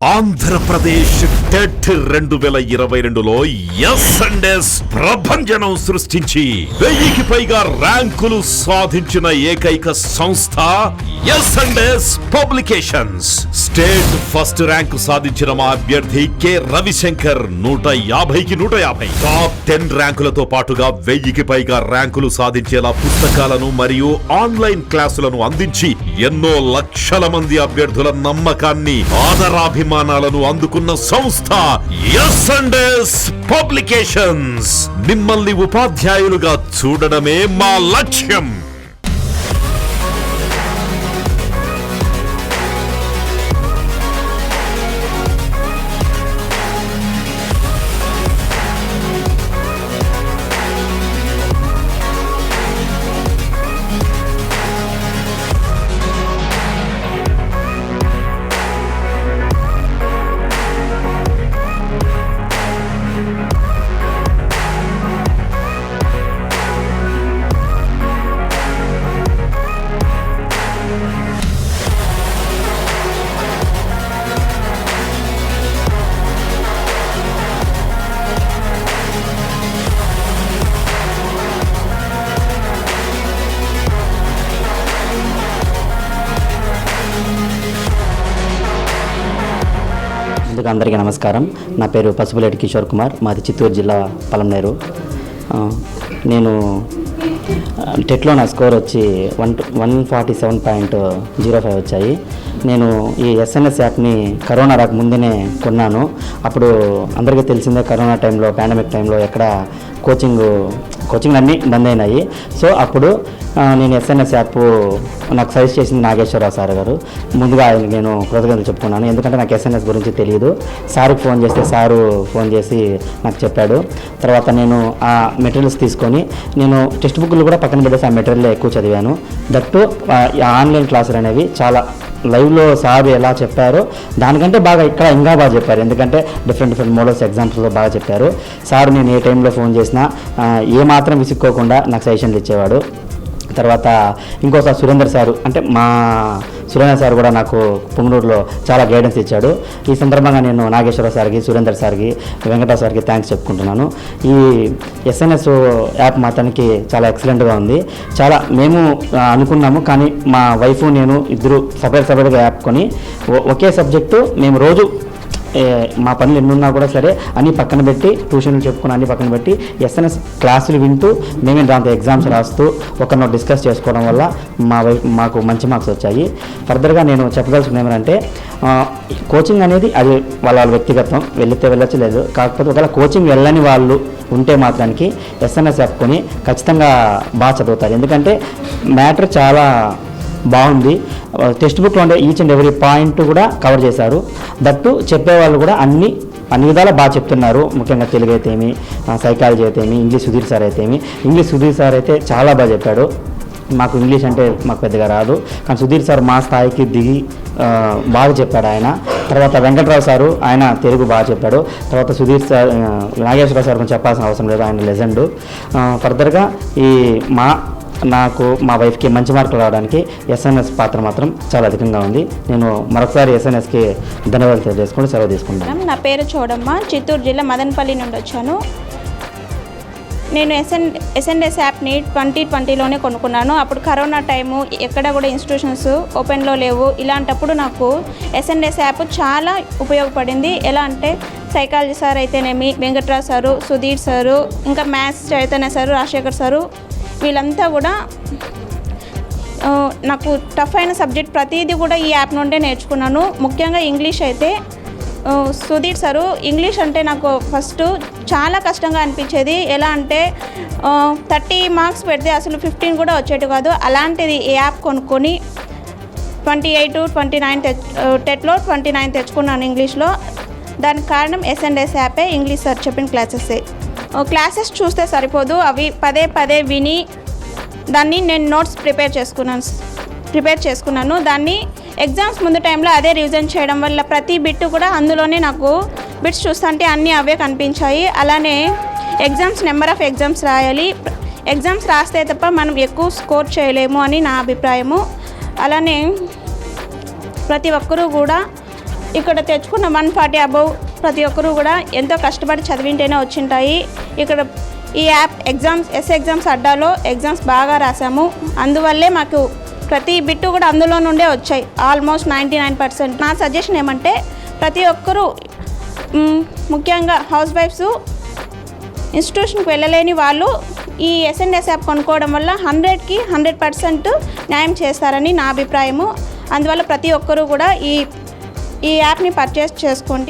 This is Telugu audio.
ఆంధ్రప్రదేశ్ టెట్ రెండు వేల ఇరవై రెండులో ఎస్ అండ్ ఎస్ ప్రభంజనం సృష్టించి వెయ్యికి పైగా ర్యాంకులు సాధించిన ఏకైక సంస్థ S and S publications. State first rank సాధించిన మా అభ్యర్థి కె. రవిశంకర్ నూట యాభైకి నూట యాభై. టాప్ టెన్ ర్యాంకులతో పాటుగా వెయ్యికి పైగా ర్యాంకులు సాధించేలా పుస్తకాలను మరియు ఆన్లైన్ క్లాసులను అందించి ఎన్నో లక్షల మంది అభ్యర్థుల నమ్మకాన్ని ఆదరాభిమానాలను అందుకున్న సంస్థ ఎస్ అండర్స్ ఎస్ పబ్లికేషన్స్ మిమ్మల్ని ఉపాధ్యాయులుగా చూడడమే మా లక్ష్యం. అందరికీ నమస్కారం. నా పేరు పసుపులేటి కిషోర్ కుమార్. మాది చిత్తూరు జిల్లా పలంనేరు నేను టెట్లో నా స్కోర్ వచ్చి one one forty seven point zero five వచ్చాయి. నేను ఈ ఎస్ఎన్ఎస్ యాప్ని కరోనా రాక ముందునే కొన్నాను. అప్పుడు అందరికీ తెలిసిందే కరోనా టైంలో పాండమిక్ టైంలో ఎక్కడ కోచింగ్ కోచింగ్ అన్నీ బంద్ అయినాయి. సో అప్పుడు నేను ఎస్ఎన్ఎస్ యాప్ నాకు సజెస్ట్ చేసింది నాగేశ్వరరావు సార్ గారు. ముందుగా ఆయన నేను కృతజ్ఞతలు చెప్పుకున్నాను. ఎందుకంటే నాకు ఎస్ఎన్ఎస్ గురించి తెలియదు సార్కి ఫోన్ చేస్తే సారు ఫోన్ చేసి నాకు చెప్పాడు. తర్వాత నేను ఆ మెటీరియల్స్ తీసుకొని నేను టెక్స్ట్ బుక్లు కూడా పక్కన పెట్టేసి ఆ మెటీరియల్ ఎక్కువ చదివాను. దట్టు ఆ, ఆన్లైన్ క్లాసులు అనేవి చాలా లైవ్లో సార్ ఎలా చెప్పారో దానికంటే బాగా ఇక్కడ ఇంకా బాగా చెప్పారు. ఎందుకంటే డిఫరెంట్ డిఫరెంట్ మోడల్స్ ఎగ్జాంపుల్స్లో బాగా చెప్పారు. సార్ నేను ఏ టైంలో ఫోన్ చేసినా ఏ మాత్రం విసుక్కోకుండా నాకు సజెషన్లు ఇచ్చేవాడు. తర్వాత ఇంకోసారి సురేందర్ సారు అంటే మా సురేందర్ సార్ కూడా నాకు పొంగనూరులో చాలా గైడెన్స్ ఇచ్చాడు. ఈ సందర్భంగా నేను నాగేశ్వర సార్కి సురేందర్ సార్కి వెంకటరావు సార్కి థ్యాంక్స్ చెప్పుకుంటున్నాను. ఈ ఎస్ఎన్ఎస్ యాప్ మాత్రానికి చాలా ఎక్సలెంట్గా ఉంది. చాలా మేము అనుకున్నాము కానీ మా వైఫ్ నేను ఇద్దరు సపరేట్ సపరేట్గా యాప్ కొని ఒకే సబ్జెక్టు మేము రోజు మా పనులు ఎన్నున్నా కూడా సరే అన్ని పక్కన పెట్టి ట్యూషన్లు చెప్పుకుని అన్ని పక్కన పెట్టి ఎస్ఎన్ఎస్ క్లాసులు వింటూ మేమే దాంతో ఎగ్జామ్స్ రాస్తూ ఒకరినో డిస్కస్ చేసుకోవడం వల్ల మా వై- మాకు మంచి మార్క్స్ వచ్చాయి. ఫర్దర్గా నేను చెప్పదలుచుకున్న ఏమంటే కోచింగ్ అనేది అది వాళ్ళ వాళ్ళ వ్యక్తిగతం వెళితే వెళ్ళచ్చలేదు కాకపోతే ఒకవేళ కోచింగ్ వెళ్ళని వాళ్ళు ఉంటే మాత్రానికి ఎస్ఎన్ఎస్ యాప్ ఖచ్చితంగా బాగా చదువుతారు. ఎందుకంటే మ్యాటర్ చాలా బాగుంది. టెక్స్ట్ బుక్లో ఉండే ఈచ్ అండ్ ఎవ్రీ పాయింట్ కూడా కవర్ చేశారు. దట్టు చెప్పేవాళ్ళు కూడా అన్ని అన్ని విధాలా బాగా చెప్తున్నారు. ముఖ్యంగా తెలుగు అయితేమి సైకాలజీ అయితేమి ఇంగ్లీష్ సుధీర్ సార్ అయితేమి ఇంగ్లీష్ సుధీర్ సార్ అయితే చాలా బాగా చెప్పాడు. మాకు ఇంగ్లీష్ అంటే మాకు పెద్దగా రాదు. కానీ సుధీర్ సార్ మా స్థాయికి దిగి బాగా చెప్పాడు ఆయన. తర్వాత వెంకట్రావు సారు ఆయన తెలుగు బాగా చెప్పాడు. తర్వాత సుధీర్ సార్ నాగేశ్వరరావు సార్ చెప్పాల్సిన అవసరం లేదు. ఆయన లెజెండ్. ఫర్దర్గా ఈ మా నాకు మా వైఫ్కి మంచి మార్కులు రావడానికి ఎస్ఎన్ఎస్ పాత్ర మాత్రం చాలా అధికంగా ఉంది. నేను మరొకసారి ఎస్ఎన్ఎస్కి ధన్యవాదాలు తెలియజేసుకుని సెలవు తీసుకుంటాను. నా పేరు చూడమ్మ. చిత్తూరు జిల్లా మదనపల్లి నుండి వచ్చాను. నేను ఎస్ఎన్ ఎస్ఎన్ఎస్ యాప్ని ట్వంటీ ట్వంటీలోనే కొనుక్కున్నాను. అప్పుడు కరోనా టైము ఎక్కడ కూడా ఇన్స్టిట్యూషన్స్ ఓపెన్లో లేవు. ఇలాంటప్పుడు నాకు ఎస్ఎన్ఎస్ యాప్ చాలా ఉపయోగపడింది. ఎలా అంటే సైకాలజీ సార్ అయితేనేమి వెంకట్రావు సారు సుధీర్ సారు ఇంకా maths Chaitanya sir Rajasekhar sir వీళ్ళంతా కూడా నాకు టఫ్ అయిన సబ్జెక్ట్ ప్రతిదీ కూడా ఈ యాప్ నుండే నేర్చుకున్నాను. ముఖ్యంగా ఇంగ్లీష్ అయితే సుధీర్ సారు ఇంగ్లీష్ అంటే నాకు ఫస్ట్ చాలా కష్టంగా అనిపించేది. ఎలా అంటే థర్టీ మార్క్స్ పెడితే అసలు ఫిఫ్టీన్ కూడా వచ్చేటి కాదు. అలాంటిది ఈ యాప్ కొనుక్కొని ట్వంటీ ఎయిట్ ట్వంటీ నైన్ తెచ్ టెట్లో ట్వంటీ నైన్ తెచ్చుకున్నాను ఇంగ్లీష్లో దానికి కారణం ఎస్ఎండ్ఎస్ యాపే ఇంగ్లీష్ సార్ చెప్పిన క్లాసెసే క్లాసెస్ చూస్తే సరిపోదు. అవి పదే పదే విని దాన్ని నేను నోట్స్ ప్రిపేర్ చేసుకున్నాను ప్రిపేర్ చేసుకున్నాను. దాన్ని ఎగ్జామ్స్ ముందు టైంలో అదే రివిజన్ చేయడం వల్ల ప్రతి బిట్ కూడా అందులోనే నాకు బిట్స్ చూస్తుంటే అన్నీ అవే కనిపించాయి. అలానే ఎగ్జామ్స్ నెంబర్ ఆఫ్ ఎగ్జామ్స్ రాయాలి. ఎగ్జామ్స్ రాస్తే తప్ప మనం ఎక్కువ స్కోర్ చేయలేము అని నా అభిప్రాయము. అలానే ప్రతి ఒక్కరూ కూడా ఇక్కడ తెచ్చుకున్న వన్ ఫార్టీ అబౌవ్ ప్రతి ఒక్కరూ కూడా ఎంతో కష్టపడి చదివింటేనే వచ్చింటాయి. ఇక్కడ ఈ యాప్ ఎగ్జామ్స్ ఎస్ ఎగ్జామ్స్ అడ్డాలో ఎగ్జామ్స్ బాగా రాసాము. అందువల్లే మాకు ప్రతి బిట్టు కూడా అందులో నుండే వచ్చాయి. Almost ninety nine percent. నా సజెషన్ ఏమంటే ప్రతి ఒక్కరూ ముఖ్యంగా హౌస్ వైఫ్స్ ఇన్స్టిట్యూషన్కి వెళ్ళలేని వాళ్ళు ఈ ఎస్ఎన్ఎస్ యాప్ కొనుక్కోవడం వల్ల హండ్రెడ్కి హండ్రెడ్ పర్సెంట్ న్యాయం చేస్తారని నా అభిప్రాయము. అందువల్ల ప్రతి ఒక్కరూ కూడా ఈ ఈ యాప్ని పర్చేస్ చేసుకోండి.